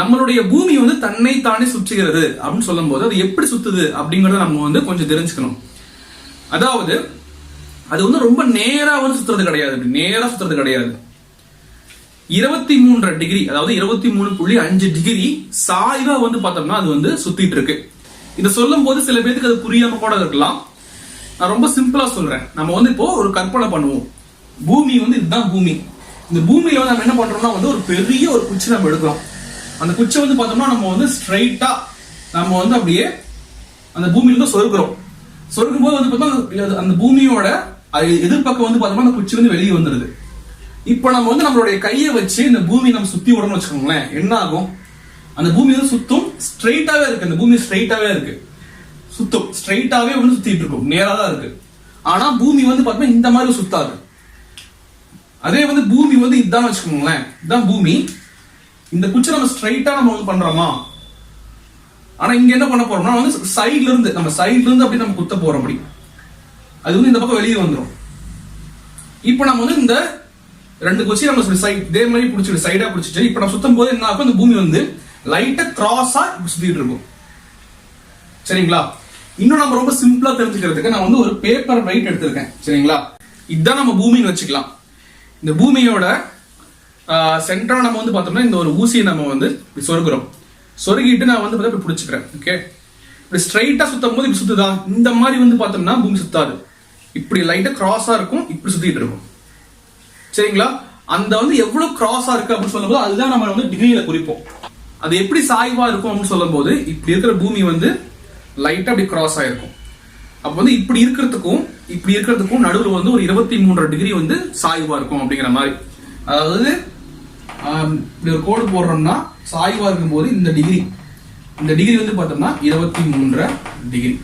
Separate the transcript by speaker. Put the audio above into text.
Speaker 1: நம்மளுடைய பூமி வந்து தன்னை தானே சுற்றுகிறது அப்படின்னு சொல்லும் போது அது எப்படி சுத்துது அப்படிங்கறத நம்ம வந்து கொஞ்சம் தெரிஞ்சுக்கணும். அதாவது அது வந்து ரொம்ப நேரா வந்து சுத்துறது கிடையாது. இப்படி நேரா சுத்துறது கிடையாது. இருபத்தி மூன்றரை டிகிரி அதாவது இருபத்தி மூணு புள்ளி அஞ்சு டிகிரி சாய்வா வந்து பார்த்தோம்னா அது வந்து சுத்திட்டு இருக்கு. இதை சொல்லும் போது சில பேருக்கு அது புரியாம கூட இருக்கலாம். நான் ரொம்ப சிம்பிளா சொல்றேன். நம்ம வந்து இப்போ ஒரு கற்பனை பண்ணுவோம். பூமி வந்து இதுதான் பூமி. இந்த பூமியில வந்து நம்ம என்ன பண்றோம்னா வந்து ஒரு பெரிய ஒரு குச்சி நம்ம எடுக்கிறோம். அந்த குச்சை வந்து பார்த்தோம்னா நம்ம வந்து ஸ்ட்ரைட்டா நம்ம வந்து அப்படியே அந்த பூமியில இருந்து சொருகிறோம். சொருக்கும் போது வந்து பார்த்தோம்னா அது- அந்த பூமியோட அது எதிர்பக்கம் வந்து பார்த்தோம்னா அந்த குச்சி வந்து வெளியே வந்துருது. இப்போ நம்ம வந்து நம்மளுடைய கையை வச்சு இந்த பூமி நம்ம சுத்தி விடணும்னு வச்சுக்கோங்களேன் என்ன ஆகும் அந்த பூமி வந்து சுத்தும் ஸ்ட்ரைட்டாவே இருக்கு. அந்த பூமி ஸ்ட்ரைட்டாவே இருக்கு. சுத்தும். ஸ்ட்ரைட்டாவே வந்து சுத்திட்டு இருக்கும். நேரா தான் இருக்கு. ஆனா பூமி வந்து பார்த்தோம்னா இந்த மாதிரி சுத்தாது. அதே வந்து பூமி வந்து இதான் வச்சுக்கோங்களேன். இதுதான் பூமி. இந்த குச்சி நம்ம ஸ்ட்ரைட்டா நம்ம வந்து பண்றோமா? ஆனா இங்க என்ன பண்ண போறோம்னா வந்து சைடுல இருந்து நம்ம சைடுல இருந்து அப்படி நம்ம குத்த போறோம் அப்படி அது வந்து இந்த பக்கம் வெளியே வந்துடும் இப்போ நம்ம வந்து இந்த ரெண்டு குச்சி நம்ம சைட் இதே மாதிரி பிடிச்சிட்டு சைடா பிடிச்சிட்டு இப்போ நம்ம சுத்தும் போது என்ன ஆகும்? இந்த பூமி வந்து லைட்டா கிராஸா சுத்திட்டு இருக்கும். சரிங்களா? இன்னும் நம்ம ரொம்ப சிம்பிளா தெரிஞ்சுக்கிறதுக்கு நான் வந்து ஒரு பேப்பர் வெயிட் எடுத்திருக்கேன். சரிங்களா? இதுதான் நம்ம பூமின்னு வச்சுக்கலாம். இந்த பூமியோட சென்டரா நம்ம வந்து பார்த்தோம்னா இந்த ஒரு ஊசியை நம்ம வந்து இப்படி சொருகிறோம். சொருகிட்டு நான் வந்து பார்த்தா இப்படி பிடிச்சிக்கிறேன். ஓகே இப்படி ஸ்ட்ரைட்டா சுத்தும் போது இப்படி சுத்துதா? இந்த மாதிரி வந்து பார்த்தோம்னா பூமி சுத்தாது. இப்படி லைட்டா கிராஸா இருக்கும் இப்படி சுத்திட்டு இருக்கும். சரிங்களா? அந்த வந்து எவ்வளவு கிராஸா இருக்கு அப்படின்னு சொல்லும்போது அதுதான் நம்ம வந்து டிகிரியில குறிப்போம். அது எப்படி சாய்வா இருக்கும் அப்படின்னு சொல்லும்போது இப்படி இருக்கிற பூமி வந்து லைட்டா அப்படி கிராஸ் ஆயிருக்கும் அப்ப வந்து இப்படி இருக்கிறதுக்கும் இப்படி இருக்கிறதுக்கும் நடுவில் வந்து ஒரு இருபத்தி மூன்று டிகிரி வந்து சாய்வா இருக்கும் அப்படிங்கிற மாதிரி. அதாவது இப்படி ஒரு கோடு போடுறோம்னா சாய்வா இருக்கும்போது இந்த டிகிரி இந்த டிகிரி வந்து பார்த்தோம்னா இருபத்தி மூன்றரை டிகிரி